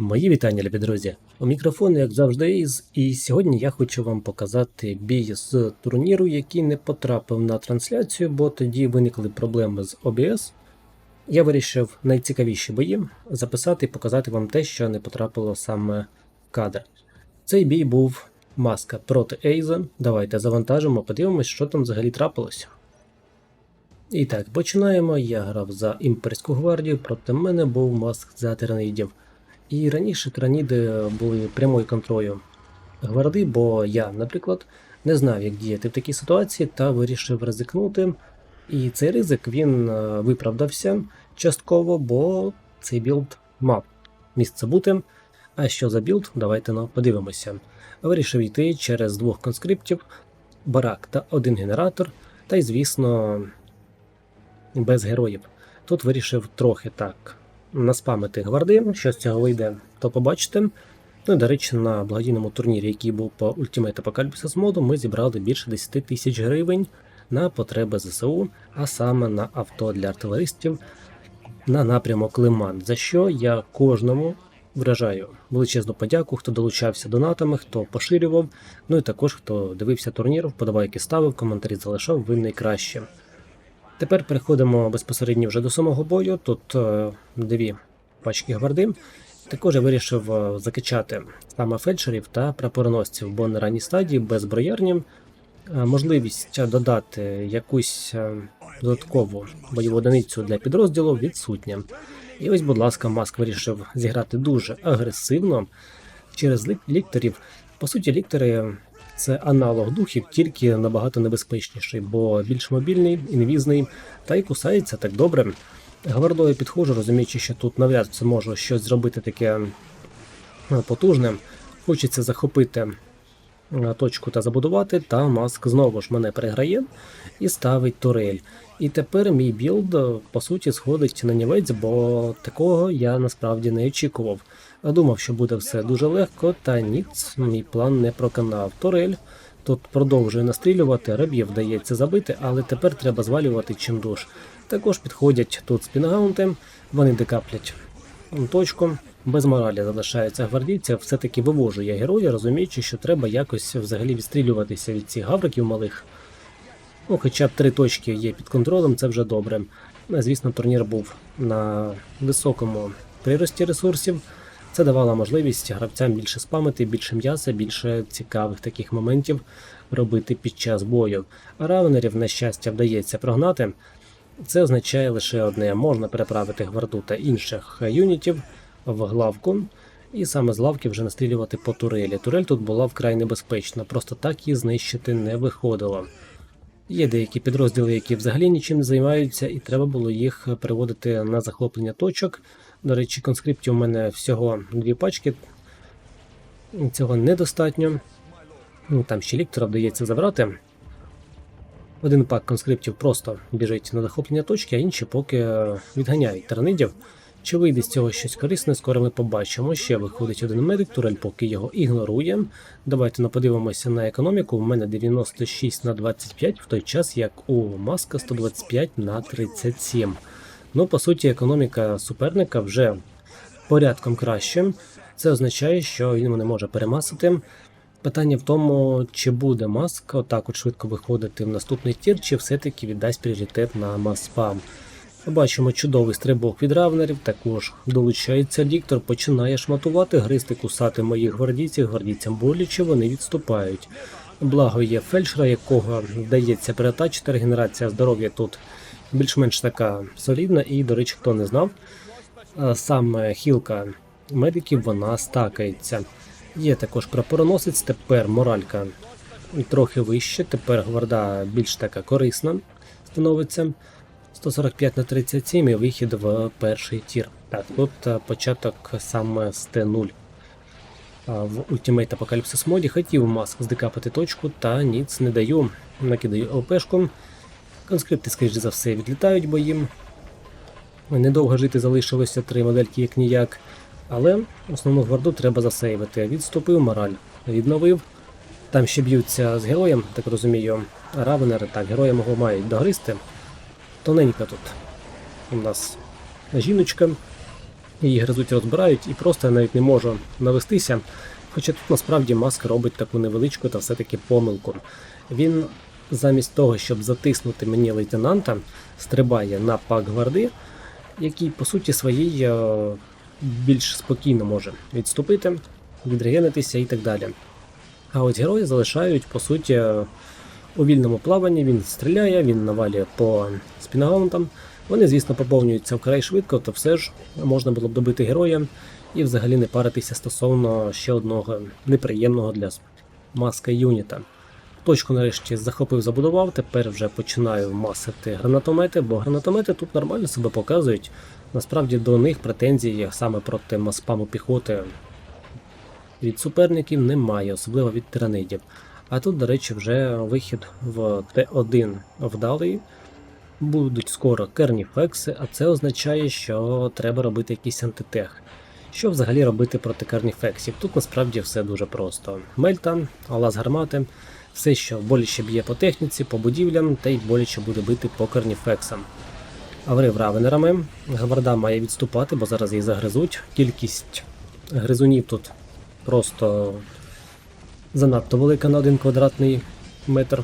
Мої вітання, любі друзі. У мікрофону, як завжди, Із, і сьогодні я хочу вам показати бій з турніру, який не потрапив на трансляцію, бо тоді виникли проблеми з OBS. Я вирішив найцікавіші бої записати і показати вам те, що не потрапило саме в кадр. Цей бій був маска проти Ейза. Давайте завантажимо, подивимось, що там взагалі трапилося. І так, починаємо. Я грав за імперську гвардію, проти мене був маск за тиранидів. І раніше тираніди були прямою контролю гварди, бо я, наприклад, не знав, як діяти в такій ситуації, та вирішив ризикнути. І цей ризик він е, виправдався частково, бо цей білд мав місце бути. А що за білд? Давайте ну, подивимося. Вирішив йти через двох конскриптів, барак та один генератор, та й, звісно, без героїв. Тут вирішив трохи так наспамити гварди. Що з цього вийде, то побачите. Ну і до речі, на благодійному турнірі, який був по Ultimate Apocalypse моду, ми зібрали більше 10 тисяч гривень на потреби ЗСУ, а саме на авто для артилеристів на напрямок Лиман, за що я кожному вражаю величезну подяку, хто долучався донатами, хто поширював, ну і також хто дивився турнір, вподобайки ставив, коментарі залишав, ви найкраще. Тепер переходимо безпосередньо вже до самого бою. Тут е, дві пачки гварди. Також я вирішив е, закачати саме фельдшерів та прапороносців, бо на ранній стадії без броярні е, можливість додати якусь додаткову бойову одиницю для підрозділу відсутня. І ось, будь ласка, Маск вирішив зіграти дуже агресивно через лік- лікторів. По суті, ліктори це аналог духів, тільки набагато небезпечніший, бо більш мобільний, інвізний, та й кусається так добре. Гвардою підходжу, розуміючи, що тут навряд це можу щось зробити таке е, потужне. Хочеться захопити е, точку та забудувати, та маск знову ж мене переграє і ставить турель. І тепер мій білд, е, по суті, сходить на нівець, бо такого я насправді не очікував. Думав, що буде все дуже легко, та ні, мій план не проканав. Турель тут продовжує настрілювати, рабів вдається забити, але тепер треба звалювати чимдуж. Також підходять тут спінгаунти, вони декаплять точку. Без моралі залишаються гвардійці, все-таки вивожу я героя, розуміючи, що треба якось взагалі відстрілюватися від цих гавриків малих. Ну, хоча б три точки є під контролем, це вже добре. Звісно, турнір був на високому прирості ресурсів. Це давало можливість гравцям більше спамити, більше м'яса, більше цікавих таких моментів робити під час бою. А равенерів, на щастя, вдається прогнати. Це означає лише одне: можна переправити гварду та інших юнітів в главку, і саме з лавки вже настрілювати по турелі. Турель тут була вкрай небезпечна, просто так її знищити не виходило. Є деякі підрозділи, які взагалі нічим не займаються, і треба було їх переводити на захоплення точок. До речі, конскриптів у мене всього дві пачки. Цього недостатньо. Ну, Там ще ліктора вдається забрати. Один пак конскриптів просто біжить на захоплення точки, а інші поки відганяють тиранидів. Чи вийде з цього щось корисне, скоро ми побачимо. Ще виходить один медик, турель поки його ігнорує. Давайте ну, подивимося на економіку. У мене 96 на 25, в той час як у Маска 125 на 37. Ну, по суті, економіка суперника вже порядком краще. Це означає, що він не може перемасити. Питання в тому, чи буде маск отак от швидко виходити в наступний тір, чи все-таки віддасть пріоритет на мас-спам. Бачимо чудовий стрибок від равнерів, також долучається ліктор, починає шматувати, гристи, кусати моїх гвардійців, гвардійцям боляче, вони відступають. Благо є фельдшера, якого вдається перетачити, регенерація здоров'я тут більш-менш така солідна, і, до речі, хто не знав, саме хілка медиків вона стакається. Є також прапороносець, тепер моралька трохи вище, тепер гварда більш така корисна становиться. 145 на 37 і вихід в перший тір. Так, тут е, початок саме з Т0. В Ultimate Apocalypse моді хотів маск здекапати точку, та ніц не даю. Накидаю ЛПшку. Конскрипти, скоріш за все, відлітають боїм. Недовго жити залишилося три модельки як ніяк. Але основну гварду треба засейвити. Відступив, мораль відновив. Там ще б'ються з героєм, так розумію. Равенери, так, героя мого мають догристи. Тоненька тут у нас жіночка. її гризуть, розбирають, і просто я навіть не можу навестися. Хоча тут насправді Маск робить таку невеличку та все-таки помилку. Він замість того, щоб затиснути мені лейтенанта, стрибає на пак гварди, який по суті своїй е, більш спокійно може відступити, відрегенитися і так далі. А ось герої залишають по суті у вільному плаванні, він стріляє, він навалює по спінагаунтам. Вони, звісно, поповнюються вкрай швидко, то все ж можна було б добити героя і взагалі не паритися стосовно ще одного неприємного для маска юніта. Точку нарешті захопив, забудував, тепер вже починаю масити гранатомети, бо гранатомети тут нормально себе показують. Насправді до них претензій саме проти маспаму піхоти від суперників немає, особливо від тиранидів. А тут, до речі, вже вихід в Т1 вдалий. Будуть скоро керніфекси, а це означає, що треба робити якийсь антитех. Що взагалі робити проти керніфексів? Тут насправді все дуже просто. Мельта, алаз гармати, все, що боляче б'є по техніці, по будівлям, та й боляче буде бити по керніфексам. Аврив равенерами. Гварда має відступати, бо зараз її загризуть. Кількість гризунів тут просто занадто велика на один квадратний метр.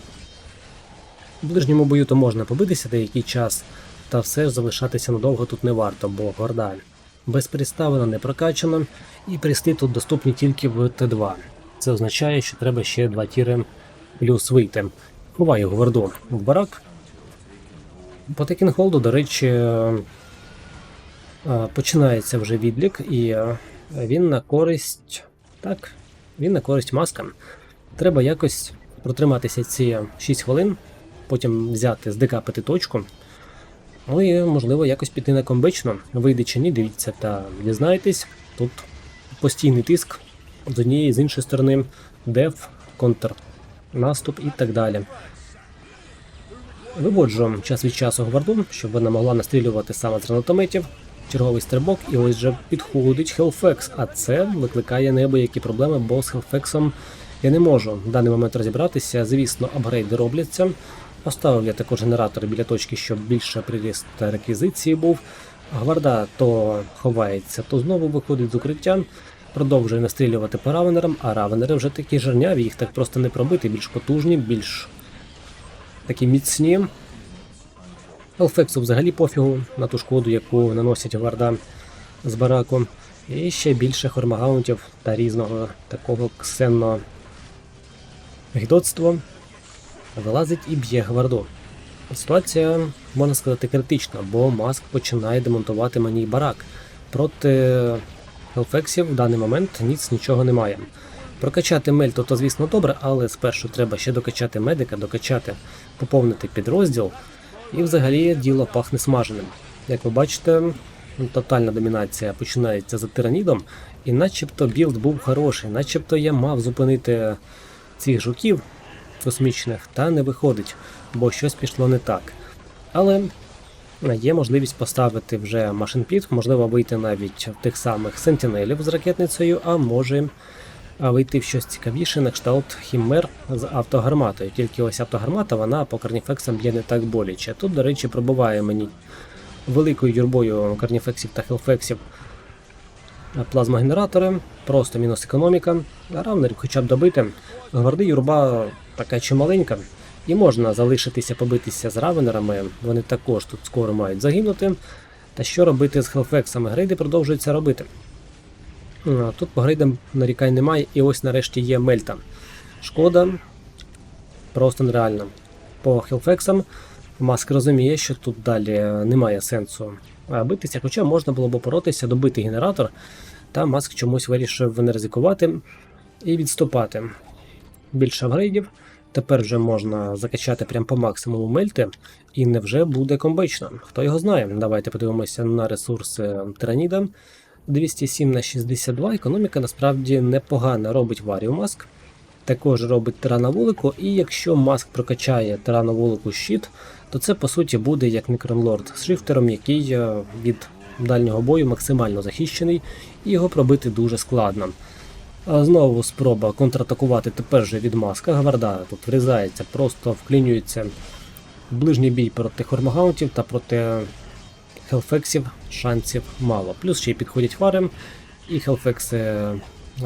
В ближньому бою то можна побитися деякий час, та все ж залишатися надовго тут не варто, бо горда безпереставлена, не прокачана, і присти тут доступні тільки в Т2. Це означає, що треба ще два тіри плюс вийти. Ховаю гварду в барак. По Текінхолду, до речі, е, починається вже відлік, і е, він на користь. Так, він на користь маскам. Треба якось протриматися ці 6 хвилин, потім взяти, здекапити точку. Ну і можливо якось піти на комбечно. Вийде чи ні, дивіться та дізнаєтесь. Тут постійний тиск з однієї з іншої сторони, деф, контр, наступ і так далі. Виводжу час від часу гварду, щоб вона могла настрілювати саме з гранатометів. Черговий стрибок, і ось же підходить Hellfex, а це викликає неабиякі проблеми, бо з Hellfex я не можу в даний момент розібратися. Звісно, апгрейди робляться. Поставив я також генератор біля точки, щоб більше приріст реквізиції був. Гварда то ховається, то знову виходить з укриття. Продовжує настрілювати по равенерам, а равенери вже такі жирняві, їх так просто не пробити, більш потужні, більш такі міцні. Елфексу взагалі пофігу на ту шкоду, яку наносять гварда з бараку. І ще більше хормагаунтів та різного такого ксенно гідоцтва вилазить і б'є гварду. Ситуація, можна сказати, критична, бо Маск починає демонтувати мені барак. Проти Елфексів в даний момент ніц нічого немає. Прокачати мельту то, звісно, добре, але спершу треба ще докачати медика, докачати, поповнити підрозділ. І взагалі діло пахне смаженим. Як ви бачите, тотальна домінація починається за тиранідом, і начебто білд був хороший, начебто я мав зупинити цих жуків космічних, та не виходить, бо щось пішло не так. Але є можливість поставити вже машинпіт, можливо, вийти навіть в тих самих сентінелів з ракетницею, а може вийти в щось цікавіше на кшталт Хіммер з автогарматою. Тільки ось автогармата вона по карніфексам б'є не так боляче. Тут, до речі, пробуває мені великою юрбою карніфексів та хелфексів плазмогенератори, просто мінус економіка. Равнерів хоча б добити. Гварди юрба така чималенька, і можна залишитися побитися з равенерами, вони також тут скоро мають загинути. Та що робити з хелфексами? Грейди продовжуються робити. Тут по грейдам нарікань немає, і ось нарешті є мельта. Шкода, просто нереально. По хелфексам Маск розуміє, що тут далі немає сенсу битися, хоча можна було б боротися, добити генератор, та Маск чомусь вирішив не ризикувати і відступати. Більше апгрейдів. Тепер вже можна закачати прямо по максимуму мельти, і невже буде комбечно. Хто його знає? Давайте подивимося на ресурси Тираніда. 207 на 62. Економіка насправді непогана робить Варію Маск. Також робить Тирана вулику, і якщо Маск прокачає Тирана вулику щит, то це по суті буде як Некронлорд з шифтером, який е, від дальнього бою максимально захищений, і його пробити дуже складно. Знову спроба контратакувати тепер вже від маска. Гварда тут врізається, просто вклінюється в ближній бій проти хормагаунтів та проти хелфексів шансів мало. Плюс ще й підходять вари, і хелфекси е,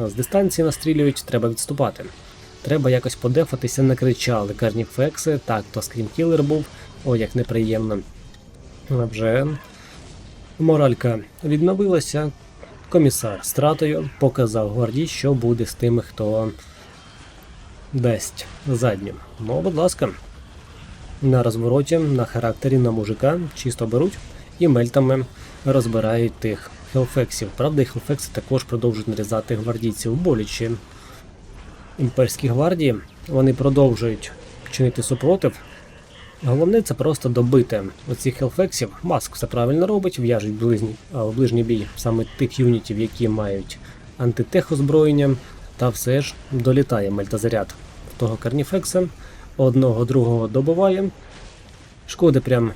з дистанції настрілюють, треба відступати. Треба якось подефатися, накричали карніфекси, так, то скрімкілер був, о, як неприємно. Вже моралька відновилася. Комісар з тратою показав гвардії, що буде з тими, хто дасть заднім. Ну, будь ласка, на розвороті, на характері, на мужика чисто беруть і мельтами розбирають тих хелфексів. Правда, і хелфекси також продовжують нарізати гвардійців боляче. Імперські гвардії вони продовжують чинити супротив. Головне це просто добити оцих хелфексів. Маск все правильно робить, в'яжуть ближній, ближній бій саме тих юнітів, які мають антитех озброєння, та все ж долітає мельтазаряд того карніфекса. Одного другого добиває. Шкоди прям,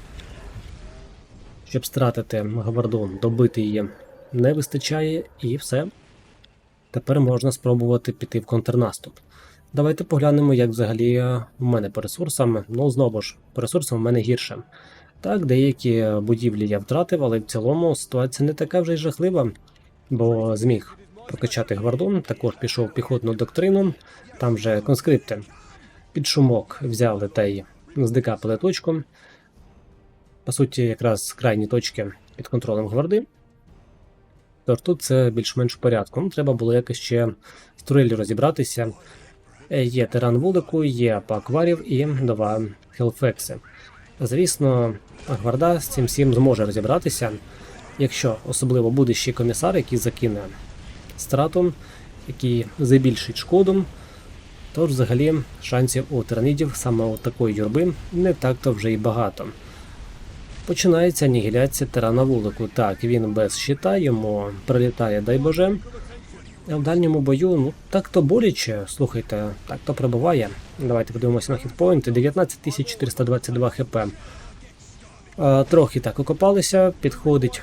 щоб стратити гварду, добити її не вистачає, і все. Тепер можна спробувати піти в контрнаступ. Давайте поглянемо, як взагалі е, в мене по ресурсам. Ну, знову ж, по ресурсам в мене гірше. Так, деякі будівлі я втратив, але в цілому ситуація не така вже й жахлива, бо зміг прокачати гвардон, також пішов піхотну доктрину, там вже конскрипти під шумок взяли та й здекапили точку. По суті, якраз крайні точки під контролем гварди. Тож тут це більш-менш в порядку. Треба було якось ще з розібратися. Е, Є тиран вулику, є пак варів і два хелфекси. Звісно, гварда з цим всім зможе розібратися, якщо особливо буде ще комісар, який закине страту, який забільшить шкоду, то взагалі шансів у тиранидів саме у такої юрби не так-то вже й багато. Починається анігіляція тирана вулику. Так, він без щита, йому прилітає, дай Боже. В дальньому бою, ну так то боляче, слухайте, так то прибуває. Давайте подивимося на хітпоінти. 19422 хп. А, трохи так окопалися, підходить.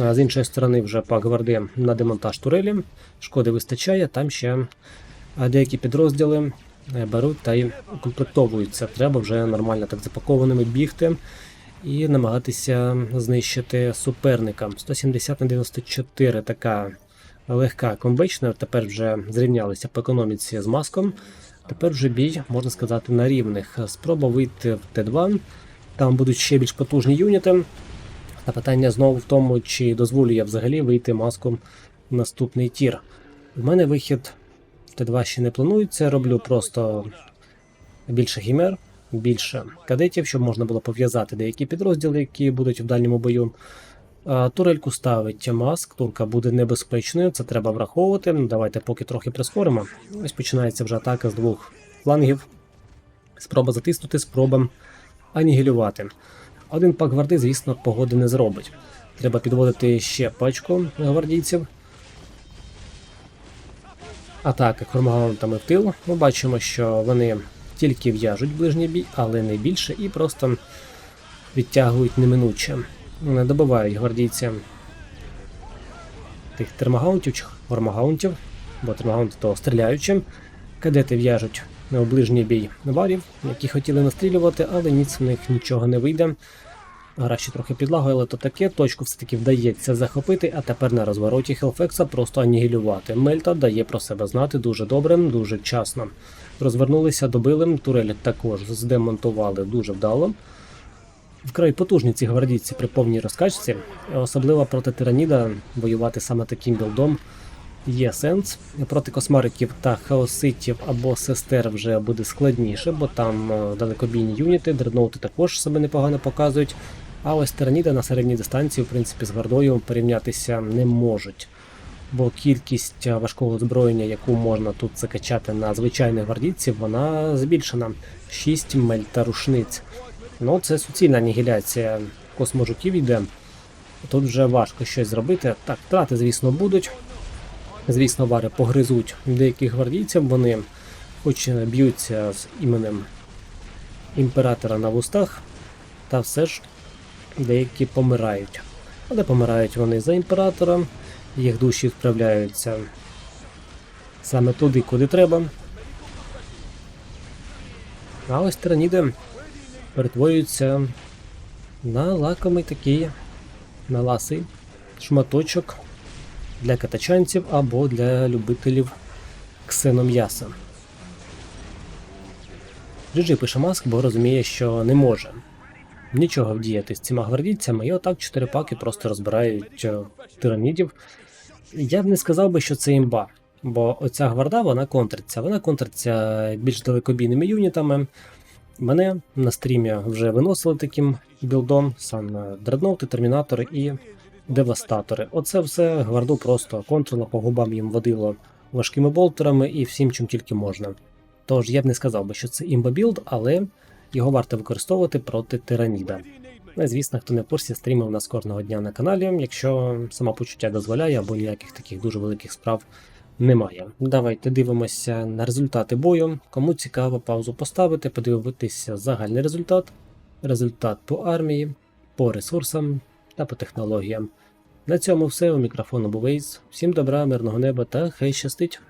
А, з іншої сторони вже пак гварди на демонтаж турелі. Шкоди вистачає, там ще деякі підрозділи е, беруть та й укомплектовуються. Треба вже нормально так запакованими бігти і намагатися знищити суперника. 170 на 94 така легка комбична. Тепер вже зрівнялися по економіці з маском. Тепер вже бій, можна сказати, на рівних. Спроба вийти в Т2. Там будуть ще більш потужні юніти. Та питання знову в тому, чи дозволю я взагалі вийти маском в наступний тір. У мене вихід в Т2 ще не планується. Роблю просто більше хімер, більше кадетів, щоб можна було пов'язати деякі підрозділи, які будуть в дальньому бою. А, Турельку ставить маск, турка буде небезпечною, це треба враховувати. Ну, Давайте поки трохи прискоримо. Ось починається вже атака з двох флангів. Спроба затиснути, спроба анігілювати. Один пак гварди, звісно, погоди не зробить. Треба підводити ще пачку гвардійців. Атака хормагаунтами в тил. Ми бачимо, що вони тільки в'яжуть ближній бій, але не більше, і просто відтягують неминуче. Не добивають гвардійці тих термагаунтів чи гормагаунтів, бо термагаунти то стріляючи. Кадети в'яжуть на ближній бій варів, які хотіли настрілювати, але ніц в них нічого не вийде. Гра трохи підлагою, але то таке, точку все-таки вдається захопити, а тепер на розвороті Хелфекса просто анігілювати. Мельта дає про себе знати дуже добре, дуже вчасно. Розвернулися, добили, турелі також здемонтували дуже вдало. Вкрай потужні ці гвардійці при повній розкачці, особливо проти тираніда воювати саме таким білдом є сенс. Проти космариків та хаоситів або сестер вже буде складніше, бо там е, далекобійні юніти, дредноути також себе непогано показують. А ось тираніда на середній дистанції, в принципі, з гвардою порівнятися не можуть. Бо кількість важкого озброєння, яку можна тут закачати на звичайних гвардійців, вона збільшена. 6 мель та рушниць. Ну, це суцільна анігіляція косможуків йде. Тут вже важко щось зробити. Так, втрати, звісно, будуть. Звісно, вари погризуть деяких гвардійців, вони хоч б'ються з іменем імператора на вустах, та все ж деякі помирають. Але помирають вони за імператора, їх душі відправляються саме туди, куди треба. А ось тираніди перетворюються на лакомий такий, на ласий шматочок для катачанців або для любителів ксеном'яса. GG пише маск, бо розуміє, що не може нічого вдіяти з цими гвардійцями, і отак чотири паки просто розбирають е, тиранідів. Я б не сказав би, що це імба, бо оця гварда вона контриться. Вона контриться більш далекобійними юнітами. Мене на стрімі вже виносили таким білдом, саме дредноути, термінатори і девастатори. Оце все гварду просто контрило, по губам їм водило важкими болтерами і всім, чим тільки можна. Тож я б не сказав би, що це імба-білд, але його варто використовувати проти тираніда. Ну, звісно, хто не в курсі, стріми у нас кожного дня на каналі, якщо самопочуття дозволяє або ніяких таких дуже великих справ немає. Давайте дивимося на результати бою. Кому цікаво, паузу поставити, подивитися загальний результат, результат по армії, по ресурсам та по технологіям. На цьому все. У мікрофону був Ейс. Всім добра, мирного неба та хай щастить!